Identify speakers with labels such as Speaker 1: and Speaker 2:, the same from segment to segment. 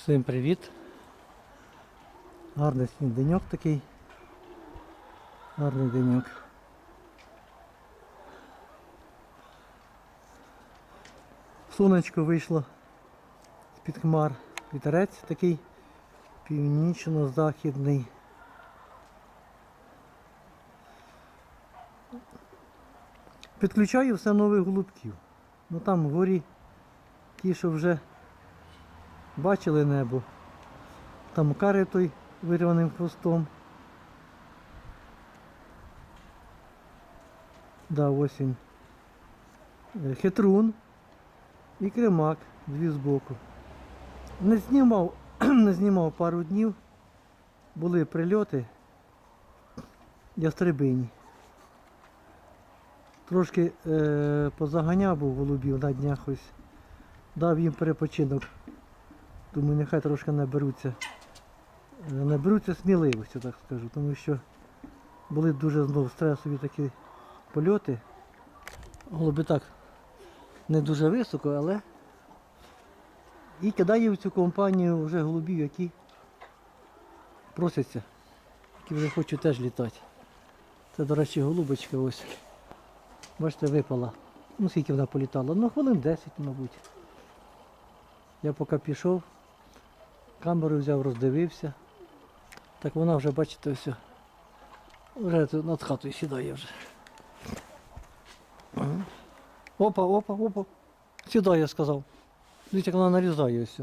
Speaker 1: Всім привіт. Гарний деньок такий. Гарний деньок. Сонечко вийшло з-під хмар. Вітерець такий північно-західний. Підключаю все нових голубків. Ну там вгорі ті, що вже бачили небо. Там кари той вирваним хвостом. Да, ось він. Е, Хитрун і кремак, дві збоку. Не знімав, не знімав пару днів. Були прильоти ястребині. Трошки е, позаганяв був голубів на днях ось. Дав їм перепочинок. Думаю, нехай трошки наберуться. Наберуться сміливості, так скажу, тому що були дуже знов стресові такі польоти. Голуби так не дуже високо, але і кидаю в цю компанію вже голубів, які просяться, які вже хочуть теж літати. Це, до речі, голубочка ось. Бачите, випала. Ну скільки вона політала? Ну хвилин 10, мабуть. Я поки пішов, камеру взяв, роздивився. Так вона вже, бачите, ось. Вже над хатою сідає вже. Опа, опа, опа. Сідає, я сказав. Дивіться, як вона нарізає ось.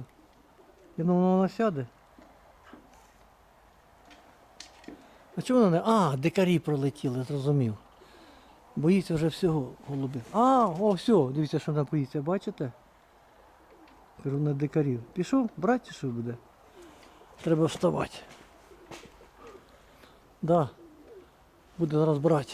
Speaker 1: Я думав, вона сяде. А чому вона не? А, дикарі пролетіли, зрозумів. Боїться вже всього голуби. А, о, все, дивіться, що вона боїться, бачите? Кажу, на дикарів. Пішов, брати що буде? Треба вставати. Да. Буде зараз брати.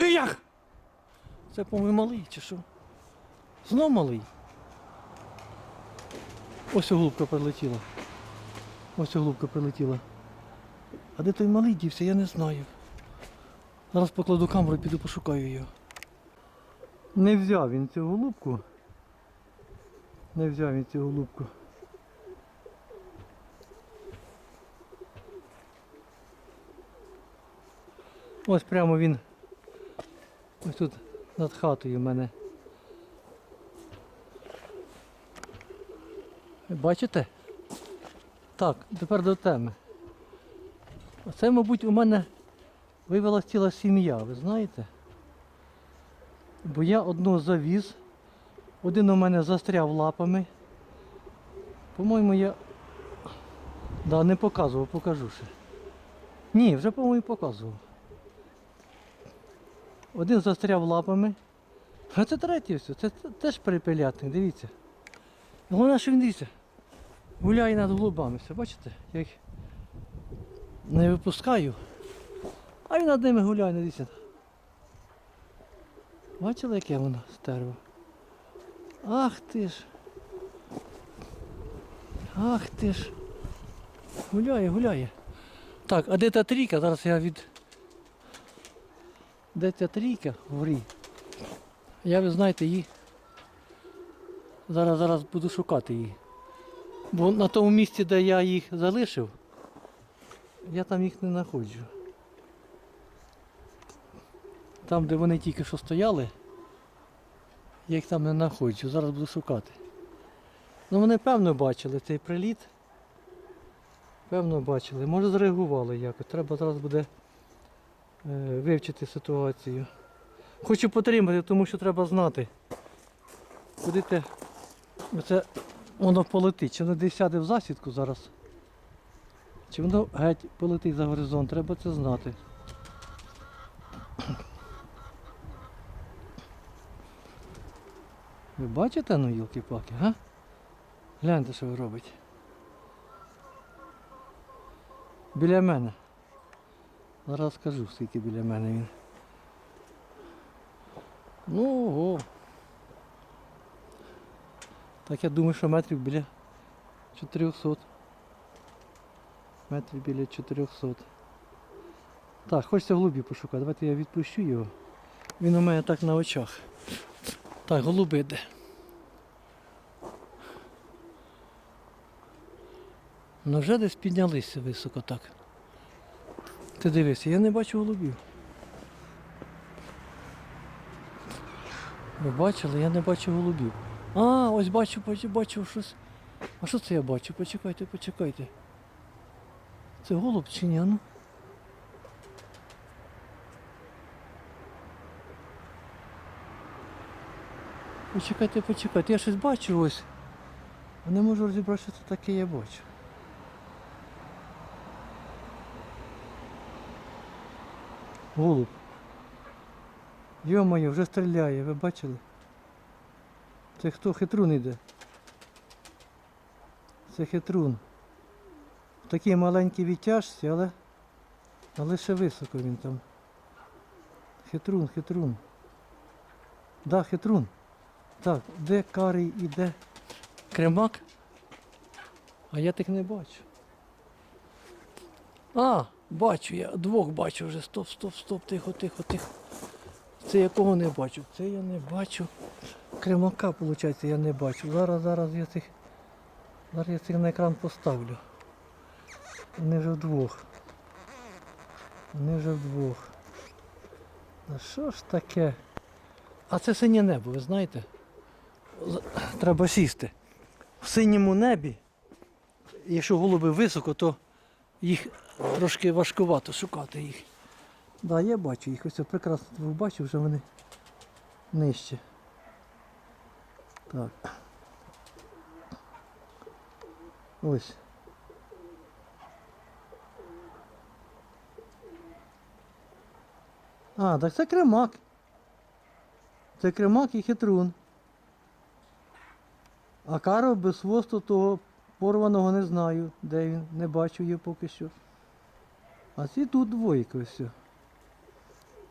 Speaker 1: Як? Це, по-моєму, малий чи що? Знов малий. Ось голубка прилетіла. Ось голубка прилетіла. А де той малий дівся, я не знаю. Зараз покладу камеру і піду пошукаю його. Не взяв він цю голубку. Не взяв він цю голубку. Ось прямо він. Ось тут над хатою в мене. Бачите? Так, тепер до теми. Оце, мабуть, у мене вивела ціла сім'я, ви знаєте? Бо я одного завіз, один у мене застряв лапами. По-моєму, я. Да, не показував, покажу ще. Ні, вже, по-моєму, показував. Один застряв лапами. А це третій все. Це теж перепелятник, дивіться. Головне, що він дивіться. Гуляє над голубами. Все, бачите? Я їх не випускаю. А він над ними гуляє, дивіться. Бачили, яке воно стерво? Ах ти ж. Ах ти ж. Гуляє, гуляє. Так, а де та трійка? Зараз я від. Де ця трійка вгорі? Я ви знаєте її. Зараз зараз буду шукати її. Бо на тому місці, де я їх залишив, я там їх не знаходжу. Там, де вони тільки що стояли, я їх там не знаходжу. Зараз буду шукати. Ну вони певно бачили цей приліт. Певно бачили. Може зреагували якось. Треба зараз буде е, вивчити ситуацію. Хочу потримати, тому що треба знати. Куди те оце воно полетить. Воно десь сяде в засідку зараз? Чи воно геть полетить за горизонт? Треба це знати. Ви бачите, ну йолки-палки, га? Гляньте, що ви робите. Біля мене. Зараз скажу, скільки біля мене він. Ну ого. Так я думаю, що метрів біля 400. Метрів біля 400. Так, хочеться голубів пошукати. Давайте я відпущу його. Він у мене так на очах. Так, голуби де. Ну вже десь піднялися високо так. Ти дивися, я не бачу голубів. Ви бачили, я не бачу голубів. А, ось бачу, бачу, бачу щось. А що це я бачу? Почекайте, почекайте. Це голуб чи ні? Ну? Почекайте, почекайте, я щось бачу ось. Не можу розібрати, що це таке я бачу. Голуб. Йо-моє, вже стріляє, ви бачили? Це хто хитрун іде? Це хитрун. Такий маленький відтяжці, але, але ще високо він там. Хитрун, хитрун. Да, хитрун. Так, де карий і де кремак? А я тих не бачу. А, бачу я, двох бачу вже. Стоп, стоп, стоп, тихо, тихо, тихо. Це якого не бачу? Це я не бачу. Кремака, виходить, я не бачу. Зараз, зараз я цих. Зараз я цих на екран поставлю. Вони вже вдвох. Вони вже вдвох. Ну що ж таке? А це синє небо, ви знаєте? Треба сісти. В синьому небі, якщо голуби високо, то їх трошки важкувато шукати їх. Так, да, я бачу їх, ось я прекрасно бачу, вже вони нижче. Так. Ось. А, так це кремак. Це кремак і хитрун. А каро без хвосту того порваного не знаю, де він, не бачу його поки що. А ці тут двойка ось.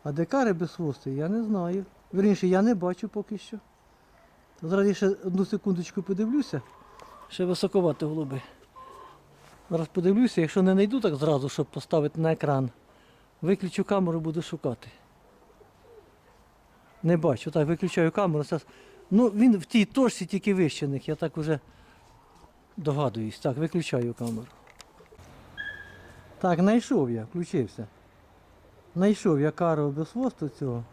Speaker 1: А де кари без хвосту, я не знаю. Вірніше, я не бачу поки що. Зараз я ще одну секундочку подивлюся. Ще високовато голуби. Зараз подивлюся, якщо не знайду так зразу, щоб поставити на екран. Виключу камеру, буду шукати. Не бачу. Так, виключаю камеру. Ну, він в тій точці тільки вище них, я так вже догадуюсь. Так, виключаю камеру. Так, знайшов я, включився. Знайшов я кару без хвосту цього.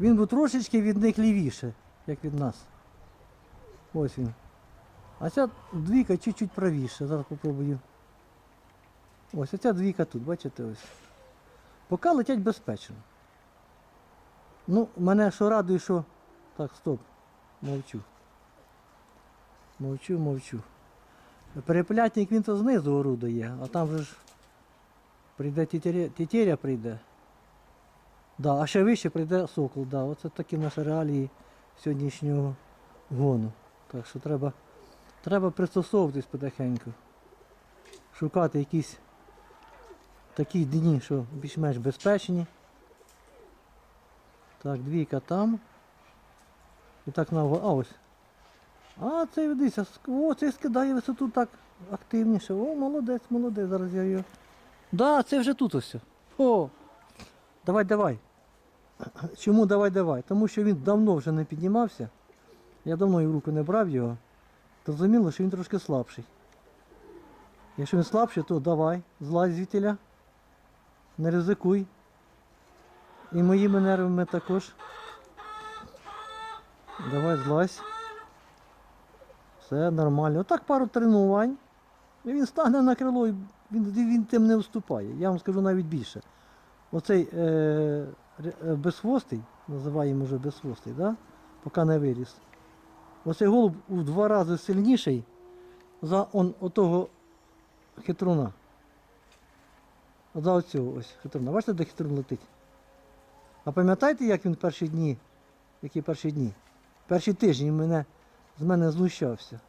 Speaker 1: Він був трошечки від них лівіше, як від нас. Ось він. А ця двійка чуть-чуть правіше. Зараз попробую. Ось оця двійка тут, бачите ось. Поки летять безпечно. Ну, мене що радує, що. Так, стоп. Мовчу. Мовчу, мовчу. Переплятник він то знизу орудує, а там же ж прийде тітеря, прийде. Да, а ще вище прийде сокол, да. Оце такі наші реалії сьогоднішнього гону. Так що треба, треба пристосовуватись потихеньку. Шукати якісь такі дні, що більш-менш безпечні. Так, двійка там. І так на а ось. А, цей дивися, о, цей скидає висоту так активніше. О, молодець, молодець, зараз я його. Да, це вже тут ось. О! Давай, давай. Чому давай, давай? Тому що він давно вже не піднімався. Я давно і в руку не брав його. Зрозуміло, що він трошки слабший. Якщо він слабший, то давай, злазь звідтіля. Не ризикуй. І моїми нервами також. Давай злазь. Все нормально. Отак пару тренувань. І він стане на крило і він, він тим не вступає. Я вам скажу навіть більше. Оцей е, е, безхвостий, називаємо вже безхвостий, да? поки не виріс. Оцей голуб у два рази сильніший за он, отого хитруна. За оцього ось хитруна. Бачите, де хитрун летить? А пам'ятаєте, як він перші дні, які перші дні? Перші тижні мене, з мене знущався.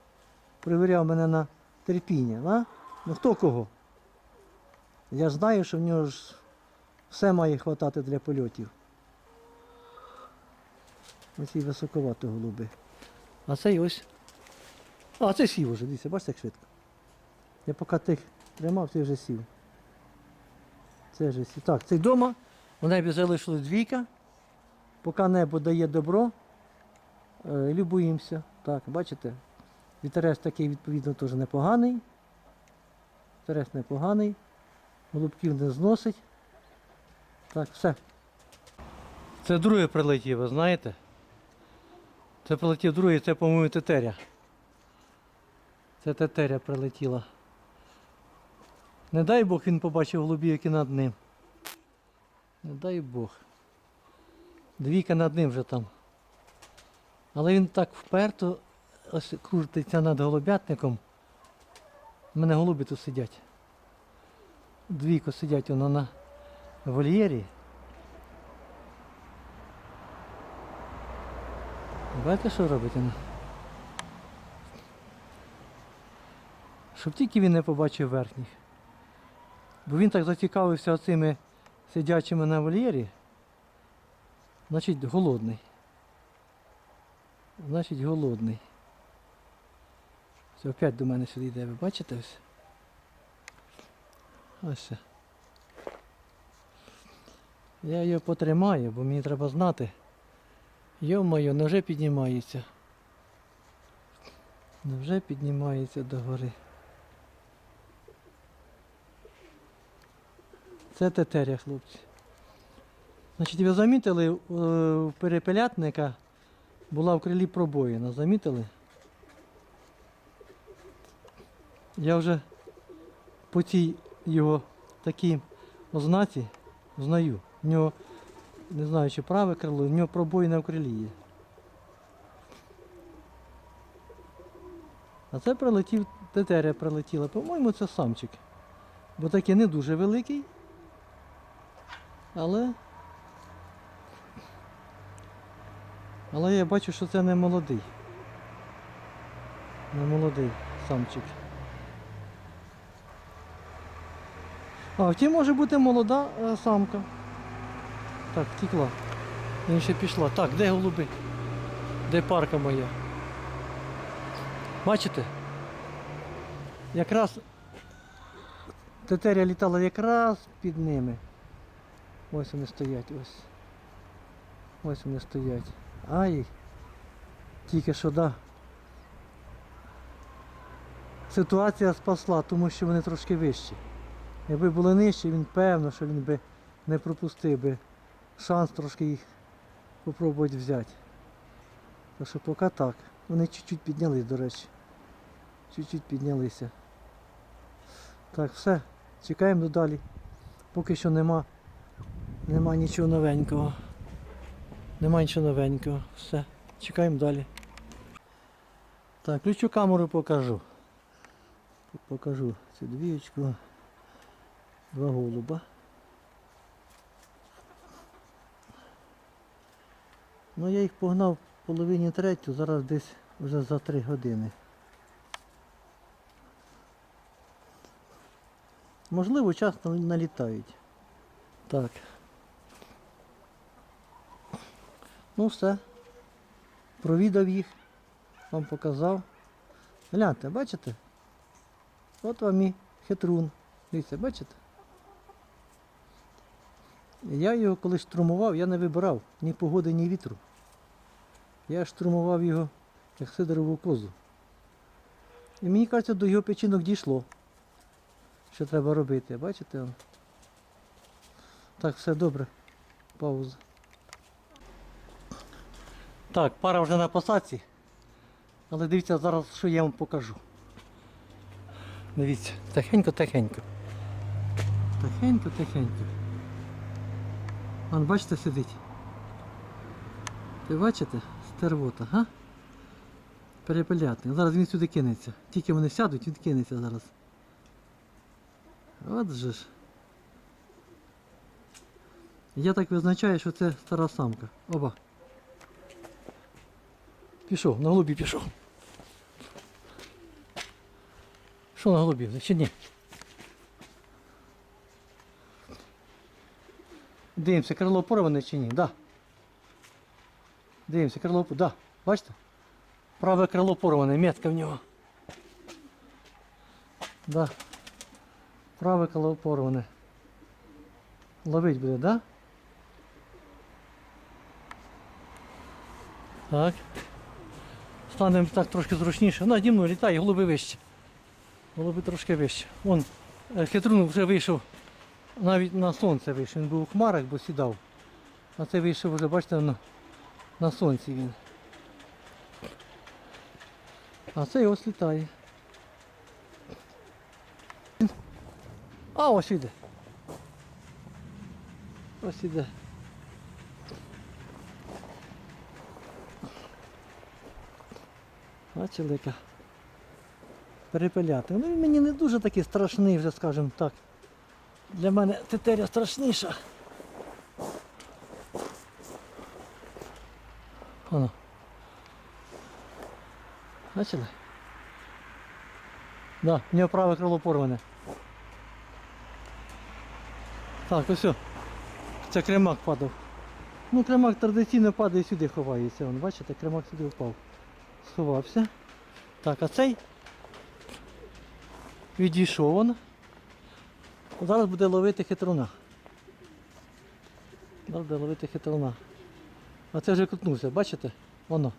Speaker 1: Перевіряв мене на терпіння. Да? Ну хто кого? Я знаю, що в нього ж все має хватати для польотів. Оці високовато голуби. А цей ось. А, це сів уже, дивіться, бачите, як швидко. Я поки тих тримав, ти вже сів. Це ж так, цей дома в небі залишилась двійка. Поки небо дає добро, е, любуємося. Так, бачите? Вітерець такий, відповідно, теж непоганий. Вітерець непоганий. Голубків не зносить. Так, все. Це друге прилетів, ви знаєте? Це прилетів другий, це, по-моєму, тетеря. Це тетеря прилетіла. Не дай Бог він побачив голубів, які над ним. Не дай Бог. Двійка над ним вже там. Але він так вперто ось крутиться над голубятником. У мене голуби тут сидять. Двійко сидять воно на вольєрі. Бачите, що робить вона? Щоб тільки він не побачив верхніх. Бо він так зацікавився оцими сидячими на вольєрі. Значить голодний. Значить голодний. Все, опять до мене сюди йде, ви бачите ось? Ось. Я його потримаю, бо мені треба знати. Йо-моє, невже піднімається? Невже піднімається до Це тетеря, хлопці. Значить, ви замітили, е, у перепелятника була в крилі пробоїна, замітили? Я вже по цій його такій ознаці знаю. В нього, не знаю, чи праве крило, в нього пробоїна в крилі є. А це прилетів, тетеря прилетіла. По-моєму, це самчик. Бо такий не дуже великий. Але. Але я бачу, що це не молодий. Не молодий самчик. А втім може бути молода е, самка. Так, втекла. Він ще пішла. Так, де голуби? Де парка моя? Бачите? Якраз тетеря літала якраз під ними. Ось вони стоять, ось. Ось вони стоять. Ай. Тільки що да. Ситуація спасла, тому що вони трошки вищі. Якби були нижчі, він певно, що він би не пропустив би шанс трошки їх спробувати взяти. Так що поки так. Вони чуть-чуть піднялись, до речі. Чуть-чуть піднялися. Так, все. Чекаємо далі. Поки що нема. Нема нічого новенького. Нема нічого новенького. Все. Чекаємо далі. Так, ключу камеру покажу. Покажу цю двієчку. Два голуба. Ну я їх погнав половині третю, зараз десь вже за три години. Можливо, часто налітають. Так. Ну все. Провідав їх, вам показав. Гляньте, бачите? От вам і хитрун. Дивіться, бачите? Я його коли штурмував, я не вибирав ні погоди, ні вітру. Я штурмував його як сидорову козу. І мені кажеться, до його печінок дійшло. Що треба робити, бачите? Так, все добре. Пауза. Так, пара вже на посадці. Але дивіться зараз, що я вам покажу. Дивіться, тихенько-тихенько. Тихенько-тихенько. Вон, бачите, сидить. Ви бачите? Стервота, га? Перепелятник. Зараз він сюди кинеться. Тільки вони сядуть, він кинеться зараз. От же ж. Я так визначаю, що це стара самка. Оба. Пішов, на голубі пішов. Що на голубі? Чи? Дивимося, крило порване чи ні? Да. Дивимося, крило порване. Да. Бачите? Праве крило порване, метка в нього. Да. Праве крило порване. Ловить буде, да? Так. Станемо так трошки зручніше. На, Дімно, літай, голуби вище. Голуби трошки вище. Вон, е, хитрун вже вийшов, навіть на сонце вийшов. Він був у хмарах, бо сідав. А це вийшов вже, бачите, на, на сонці він. А це ось літає. А, ось іде. Ось іде. Бачили, яка перепиляти. Ну він мені не дуже такий страшний, вже скажімо так. Для мене тетеря страшніша. Воно. Бачили? Да, в нього праве крило порване. Так, ось. Це кремак падав. Ну, кремак традиційно падає сюди, ховається. Вон, бачите, кремак сюди впав. Сховався. Так, а цей відійшов он. Зараз буде ловити хитруна. Зараз буде ловити хитруна. А це вже крутнувся, бачите? Воно.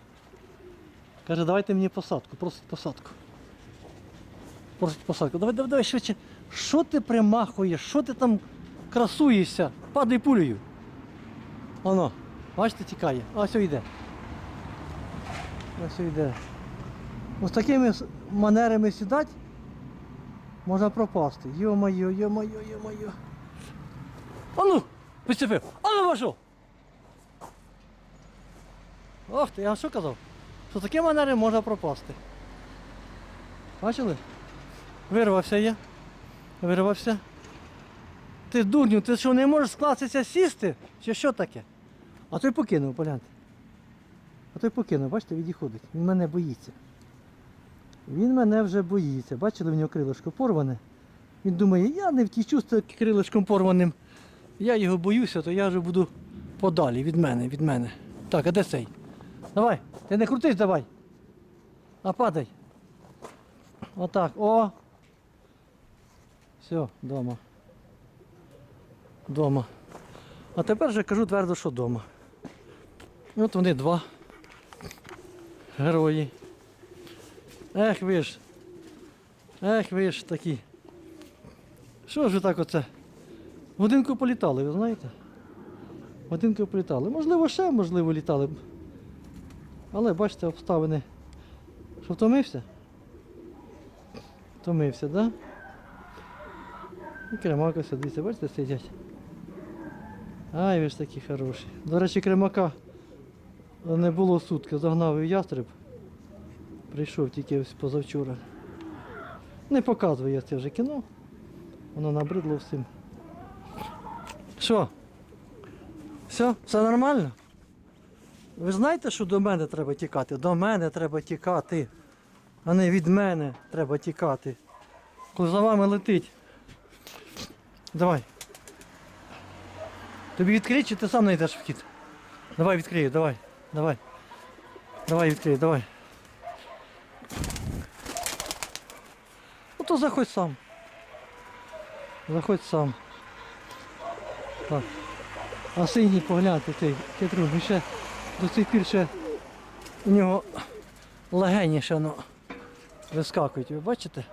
Speaker 1: Каже, давайте мені посадку, просить посадку. Просить посадку. Давай, давай, давай швидше. Що ти примахуєш? Що ти там красуєшся? Падай пулею. Воно. Бачите, тікає. А ось йде. Ось йде. Ось такими манерами сідати можна пропасти. Йо-моє, йо-моє, йо-моє. А ну, підцепив. А ну вашу. Ох ти, я що казав? Що такі манери можна пропасти. Бачили? Вирвався я. Вирвався. Ти дурню, ти що не можеш скластися сісти? Чи що таке? А той покинув, погляньте. А той покинув, бачите, відіходить. Він мене боїться. Він мене вже боїться. Бачили, в нього крилишко порване. Він думає, я не втічу з таким крилишком порваним. Я його боюся, то я вже буду подалі від мене, від мене. Так, а де цей? Давай, ти не крутись давай. А падай. Отак. О. Все, вдома. Дома. А тепер вже кажу твердо, що вдома. От вони два герої. Ех ви ж. Ех ви ж такі. Що ж ви так оце? Годинку політали, ви знаєте? Годинку політали. Можливо, ще, можливо, літали б. Але бачите, обставини. Що втомився? Втомився, так? Да? І кремака сидиться, бачите, сидять. Ай, ви ж такі хороші. До речі, кремака не було сутки, загнав ястреб. Прийшов тільки ось позавчора. Не показую я це вже кіно. Воно набридло всім. Що? Все? Все нормально? Ви знаєте, що до мене треба тікати? До мене треба тікати. А не від мене треба тікати. Коли за вами летить. Давай. Тобі відкрити, чи ти сам знайдеш вхід? Давай відкрию, давай. Давай. Давай відкрию, давай. Ну то заходь сам. Заходь сам. Так. А синій погляньте цей хитрун, він ще до цих пір ще у нього легені ще ну, вискакують. Ви бачите?